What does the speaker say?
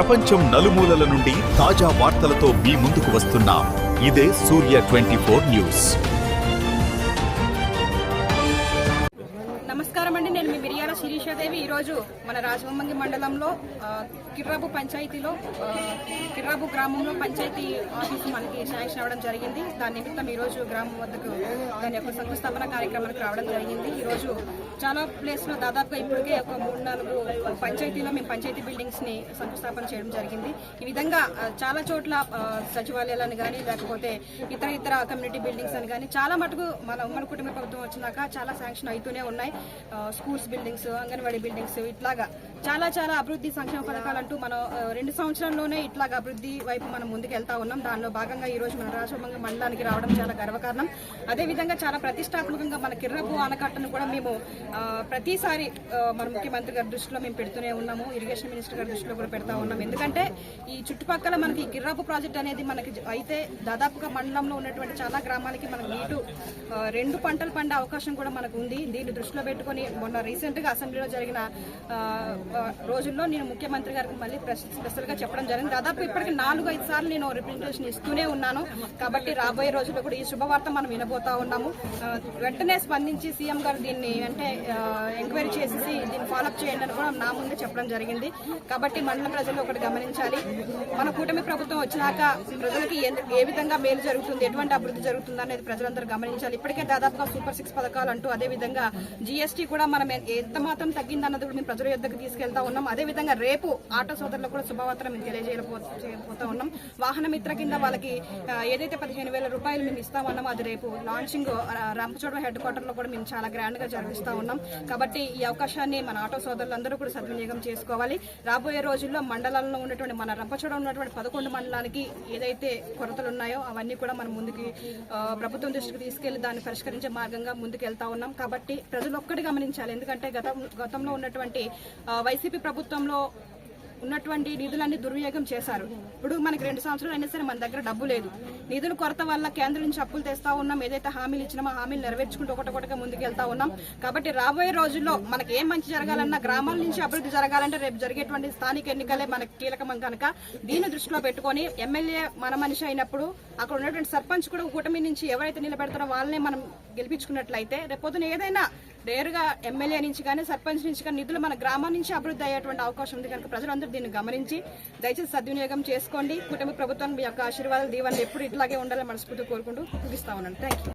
ప్రపంచం నలుమూలల నుండి తాజా వార్తలతో మీ ముందుకు వస్తున్నాం. ఇదే సూర్య ట్వంటీ న్యూస్. నమస్కారం అండి. నేను మీ మిరియాల శిరీషాదేవి. ఈరోజు మన రాజమమ్మంగి మండలంలో కిర్రాబు పంచాయతీలో కిర్రాబు గ్రామంలో పంచాయతీ ఆఫీస్ మనకి శాంక్షన్ అవ్వడం జరిగింది. దాని నిమిత్తం ఈరోజు గ్రామం వద్దకు దాని యొక్క శంకుస్థాపన కార్యక్రమానికి రావడం జరిగింది. ఈరోజు చాలా ప్లేస్లో దాదాపుగా ఇప్పటికే ఒక మూడు నాలుగు పంచాయతీలో మేము పంచాయతీ బిల్డింగ్స్ని శంకుస్థాపన చేయడం జరిగింది. ఈ విధంగా చాలా చోట్ల సచివాలయాలను కానీ లేకపోతే ఇతర ఇతర కమ్యూనిటీ బిల్డింగ్స్ అని కానీ చాలా మటుకు మన ఉమ్మడి కుటుంబ ప్రభుత్వం వచ్చినాక చాలా శాంక్షన్ అవుతూనే ఉన్నాయి. స్కూల్స్ బిల్డింగ్స్ అంగన్వాడీ బిల్డింగ్స్ ఇట్లాగా. చాలా చాలా అభివృద్ధి సంక్షేమ పథకాలు అంటూ మనం రెండు సంవత్సరాల్లోనే ఇట్లాగా అభివృద్ధి వైపు మనం ముందుకు వెళ్తా ఉన్నాం. దానిలో భాగంగా ఈ రోజు మన రాజమంగ మండలానికి రావడం చాలా గర్వకారణం. అదేవిధంగా చాలా ప్రతిష్టాత్మకంగా మన కిర్రపు ఆనకట్టను కూడా మేము ప్రతిసారి మన ముఖ్యమంత్రి గారి దృష్టిలో మేము పెడుతూనే ఉన్నాము. ఇరిగేషన్ మినిస్టర్ గారి దృష్టిలో కూడా పెడతా ఉన్నాం ఎందుకంటే ఈ చుట్టుపక్కల మనకి కిర్రపు ప్రాజెక్ట్ అనేది మనకి అయితే దాదాపుగా మండలంలో ఉన్నటువంటి చాలా గ్రామాలకి మనకు నీటు రెండు పంటలు పండే అవకాశం కూడా మనకు ఉంది. దీన్ని దృష్టిలో పెట్టుకొని మొన్న రీసెంట్గా అసెంబ్లీలో జరిగిన రోజుల్లో నేను ముఖ్యమంత్రి గారికి మళ్ళీ స్పెషల్గా చెప్పడం జరిగింది. దాదాపు ఇప్పటికి నాలుగు ఐదు సార్లు నేను రిప్రజెంటేషన్ ఇస్తూనే ఉన్నాను. కాబట్టి రాబోయే రోజుల్లో కూడా ఈ శుభవార్త మనం వినబోతా ఉన్నాము. వెంటనే స్పందించి సీఎం గారు దీన్ని అంటే ఎంక్వైరీ చేసేసి దీన్ని ఫాలోఅప్ చేయండి అని కూడా నా ముందే చెప్పడం జరిగింది. కాబట్టి మండల ప్రజలు ఒకటి గమనించాలి. మన కూటమి ప్రభుత్వం వచ్చినాక ప్రజలకి ఏ- విధంగా మేలు జరుగుతుంది ఎటువంటి అభివృద్ధి జరుగుతుంది అనేది ప్రజలందరూ గమనించాలి. ఇప్పటికే దాదాపుగా సూపర్ సిక్స్ పథకాలు అంటూ అదే విధంగా జీఎస్టీ కూడా మనం ఎంత మాత్రం తగ్గిందన్నది కూడా మేము ప్రజల యొద్దకు తీసుకెళ్తా ఉన్నాం. అదే విధంగా రేపు ఆటో సోదరులకు కూడా శుభవార్త మేము తెలియజేయకపోతా ఉన్నాం. వాహన మిత్ర కింద వాళ్ళకి ఏదైతే పదిహేను వేల రూపాయలు మేము ఇస్తామన్నామో అది రేపు లాంచింగ్ రంపచోడ హెడ్ క్వార్టర్లో కూడా మేము చాలా గ్రాండ్గా జరిపిస్తా ఉన్నాం. కాబట్టి ఈ అవకాశాన్ని మన ఆటో సోదరులందరూ కూడా సద్వినియోగం చేసుకోవాలి. రాబోయే రోజుల్లో మండలంలో ఉన్నటువంటి మన రంపచోడ ఉన్నటువంటి పదకొండు మండలానికి ఏదైతే కొరతలు ఉన్నాయో అవన్నీ కూడా మనం ముందుకి ప్రభుత్వం దృష్టికి తీసుకెళ్ళి దాన్ని పరిష్కరించే మార్గంగా ముందుకు వెళ్తా ఉన్నాం. కాబట్టి ప్రజలు ఒక్కటి గమనించాలి. ఎందుకంటే గతం గతంలో ఉన్నటువంటి వైసీపీ ప్రభుత్వంలో ఉన్నటువంటి నిధులన్నీ దుర్వినియోగం చేశారు. ఇప్పుడు మనకి రెండు సంవత్సరాలు అయినా సరే మన దగ్గర డబ్బు లేదు. నిధుల కొరత వల్ల కేంద్రం నుంచి అప్పులు తెస్తా ఉన్నాం. ఏదైతే హామీలు ఇచ్చినామో హామీలు నెరవేర్చుకుంటూ ఒకటొకటిగా ముందుకెళ్తా ఉన్నాం. కాబట్టి రాబోయే రోజుల్లో మనకి ఏం మంచి జరగాలన్నా గ్రామాల నుంచి అభివృద్ధి జరగాలంటే రేపు జరిగేటువంటి స్థానిక ఎన్నికలే మనకి కీలకం కనుక. దీన్ని దృష్టిలో పెట్టుకొని ఎమ్మెల్యే మన మనిషి అయినప్పుడు అక్కడ ఉన్నటువంటి సర్పంచ్ కూడా కూటమి నుంచి ఎవరైతే నిలబెడతారో వాళ్ళనే మనం గెలిపించుకున్నట్లయితే రేపొద్దున ఏదైనా నేరుగా ఎమ్మెల్యే నుంచి కానీ సర్పంచ్ నుంచి కానీ నిధులు మన గ్రామం నుంచి అభివృద్ధి అయ్యేటువంటి అవకాశం ఉంది కనుక ప్రజలందరూ దీన్ని గమనించి దయచేసి సద్వినియోగం చేసుకోండి. కుటుంబ ప్రభుత్వం మీ యొక్క ఆశీర్వాదాలు దీవెనలు ఎప్పుడు ఇట్లాగే ఉండాలని మనస్ఫూర్తి కోరుకుంటూ ముగిస్తా ఉన్నాను. Thank you